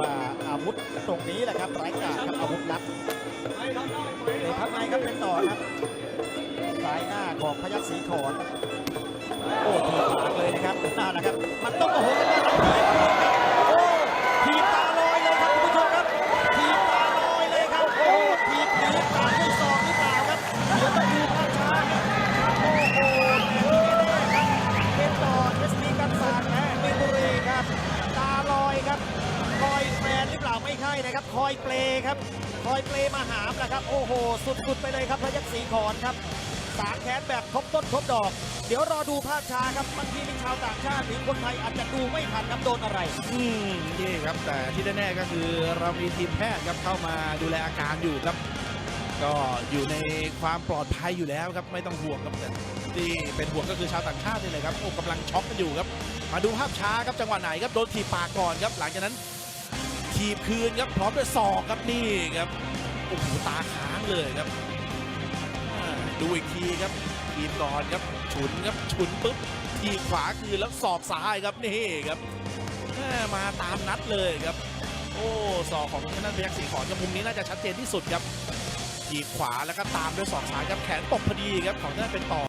ว่าอาวุธตรงนี้แหละครับไร้กาจครับอาวุธลับเอกพับในครับเป็นต่อครับสายหน้าของพยัคฆ์สีขอนโอ้ทีปากเลยนะครับน่านะครับ มันต้องโอ้โห ล่าไม่ใช่นะครับ คอยเปลครับ คอยเปลมาหามนะครับ โอ้โห สุดๆไปเลยครับพยัคฆ์ศรีขอนครับ สางแขนแบบครบต้นครบดอก เดี๋ยวรอดูภาพช้าครับบางทีมีชาวต่างชาติหรือคนไทยอาจจะดูไม่ทันครับโดนอะไร อืมนี่ครับแต่ที่แน่ๆก็คือเรามีทีมแพทย์ครับเข้ามาดูแลอาการอยู่ครับ ก็อยู่ในความปลอดภัยอยู่แล้วครับไม่ต้องห่วงครับแต่ที่เป็นห่วงก็คือชาวต่างชาตินี่เลยครับโอ้กำลังช็อกกันอยู่ครับ มาดูภาพช้าครับจังหวะไหนครับโดนถีบปากก่อนครับ หลังจากนั้น ถีบคืนครับพร้อมด้วยศอกครับนี่ครับโอ้โหตาค้างเลยครับดูอีกทีครับถีบก่อนครับฉุนครับฉุนปุ๊บทีบขวาคืนแล้วศอกซ้ายครับนี่ครับมาตามนัดเลยครับ โอ้ศอกของทางด้านพยัคฆ์ศรีขอนกับมุมนี้น่าจะชัดเจนที่สุดครับหยีบขวาแล้วก็ตามด้วยศอกซ้ายครับแขนตกพอดีครับของทางด้านเป็นต่อ